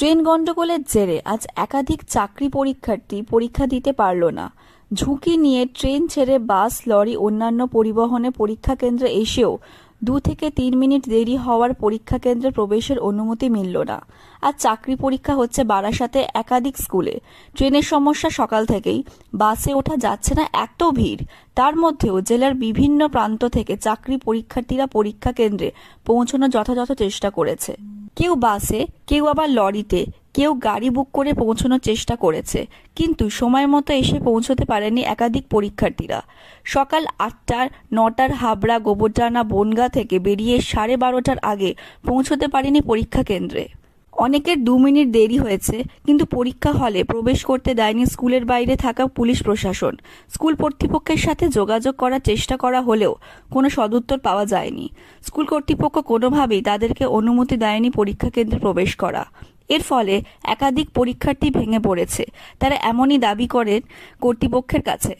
Train গণ্ডগোলের জেরে আজ একাধিক চাকরি পরীক্ষার্থী পরীক্ষা দিতে পারল না। ঝুঁকি নিয়ে ট্রেন ছেড়ে বাস, লরি, অন্যান্য পরিবহনে পরীক্ষা কেন্দ্রে এসেও দু থেকে তিন মিনিট দেরি হওয়ার পরীক্ষা কেন্দ্রে প্রবেশের অনুমতি মিলল না। আর চাকরি পরীক্ষা হচ্ছে বারাসাতে একাধিক স্কুলে। ট্রেনের সমস্যা সকাল থেকেই। বাসে ওঠা যাচ্ছে না, এত ভিড়। তার মধ্যেও জেলার বিভিন্ন প্রান্ত থেকে চাকরি পরীক্ষার্থীরা পরীক্ষা কেন্দ্রে পৌঁছানোর যথাযথ চেষ্টা করেছে। কেউ বাসে, কেউ আবার লরিতে, কেউ গাড়ি বুক করে পৌঁছানোর চেষ্টা করেছে। কিন্তু সময় মতো এসে পৌঁছতে পারেনি একাধিক পরীক্ষার্থীরা। সকাল আটটার নটার হাবড়া গোবরডানা বনগা থেকে বেরিয়ে সাড়ে বারোটার আগে পৌঁছতে পারেনি পরীক্ষা কেন্দ্রে। অনেকের দু মিনিট দেরি হয়েছে, কিন্তু পরীক্ষা হলে প্রবেশ করতে দেয়নি স্কুলের বাইরে থাকা পুলিশ প্রশাসন। স্কুল কর্তৃপক্ষের সাথে যোগাযোগ করার চেষ্টা করা হলেও কোনো সদুত্তর পাওয়া যায়নি। স্কুল কর্তৃপক্ষ কোনোভাবেই তাদেরকে অনুমতি দেয়নি পরীক্ষা কেন্দ্রে প্রবেশ করা। এর ফলে একাধিক পরীক্ষার্থী ভেঙে পড়েছে। তারা এমনই দাবি করেন কর্তৃপক্ষের কাছে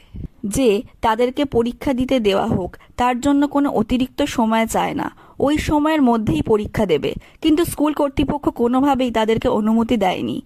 যে, তাদেরকে পরীক্ষা দিতে দেওয়া হোক, তার জন্য কোনো অতিরিক্ত সময় চায় না। ওই সময়ের মধ্যেই পরীক্ষা দেবে। কিন্তু স্কুল কর্তৃপক্ষ কোনোভাবেই তাদেরকে অনুমতি দেয়নি।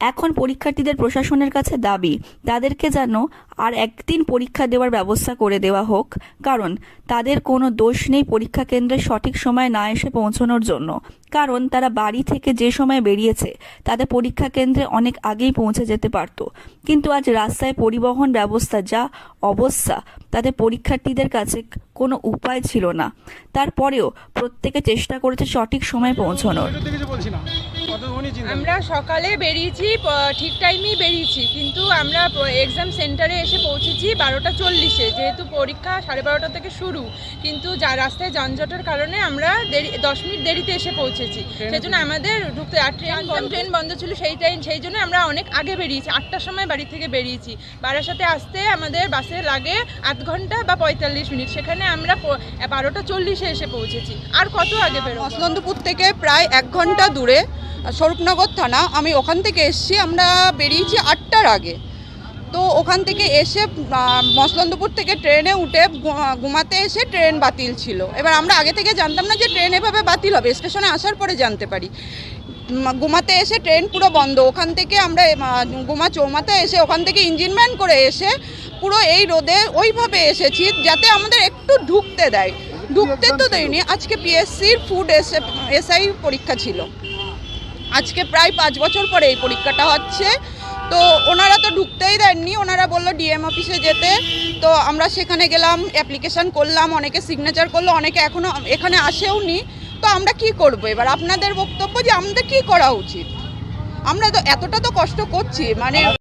এখন পরীক্ষার্থীদের প্রশাসনের কাছে দাবি, তাদেরকে যেন আর একদিন পরীক্ষা দেওয়ার ব্যবস্থা করে দেওয়া হোক। কারণ, তাদের কোনো দোষ নেই পরীক্ষা কেন্দ্রে সঠিক সময় না এসে পৌঁছানোর জন্য। কারণ, তারা বাড়ি থেকে যে সময় বেরিয়েছে, তাদের পরীক্ষা কেন্দ্রে অনেক আগেই পৌঁছে যেতে পারত। কিন্তু আজ রাস্তায় পরিবহন ব্যবস্থা যা অবস্থা, তাতে পরীক্ষার্থীদের কাছে কোনো উপায় ছিল না। তারপরেও প্রত্যেকে চেষ্টা করেছে সঠিক সময় পৌঁছানোর। আমরা সকালে বেরিয়েছি ঠিক টাইমেই বেরিয়েছি কিন্তু আমরা এক্সাম সেন্টারে এসে পৌঁছেছি বারোটা চল্লিশে যেহেতু পরীক্ষা সাড়ে বারোটা থেকে শুরু কিন্তু যা রাস্তায় যানজটের কারণে আমরা দেরি দশ মিনিট দেরিতে এসে পৌঁছেছি। সেই জন্য আমাদের ঢুকতে আর ট্রেন বন্ধ। ট্রেন বন্ধ ছিল সেই টাইম সেই জন্য আমরা অনেক আগে বেরিয়েছি আটটার সময় বাড়ি থেকে বেরিয়েছি। বারাসাতে আসতে আমাদের বাসে লাগে আধ ঘণ্টা বা পঁয়তাল্লিশ মিনিট সেখানে আমরা বারোটা চল্লিশে এসে পৌঁছেছি। আর কত আগে বেরো মসলন্দপুর থেকে প্রায় এক ঘণ্টা দূরে স্বরূপনগর থানা, আমি ওখান থেকে এসেছি, আমরা বেরিয়েছি আটটার আগে। তো ওখান থেকে এসে মসলন্দপুর থেকে ট্রেনে উঠে ঘুমাতে এসে ট্রেন বাতিল ছিল। এবার আমরা আগে থেকে জানতাম না যে ট্রেন এভাবে বাতিল হবে, স্টেশনে আসার পরে জানতে পারি। ঘুমাতে এসে ট্রেন পুরো বন্ধ, ওখান থেকে আমরা গুমা চৌমাতে এসে ওখান থেকে ইঞ্জিন ম্যান করে এসে পুরো এই রোদে ওইভাবে এসেছি, যাতে আমাদের একটু ঢুকতে দেয়। ঢুকতে তো দেয়নি, আজকে পিএসসির ফুড এস এসআই পরীক্ষা ছিল। আজকে প্রায় পাঁচ বছর পরে এই পরীক্ষাটা হচ্ছে। তো ওনারা তো ঢুকতেই দেননি, ওনারা বলল ডিএম অফিসে যেতে। তো আমরা সেখানে গেলাম, অ্যাপ্লিকেশান করলাম, অনেকে সিগনেচার করল, অনেকে এখনও এখানে আসেও নি তো আমরা কি করব? এবার আপনাদের বক্তব্য যে আমাদের কি করা উচিত? আমরা তো এতটা তো কষ্ট করছি মানে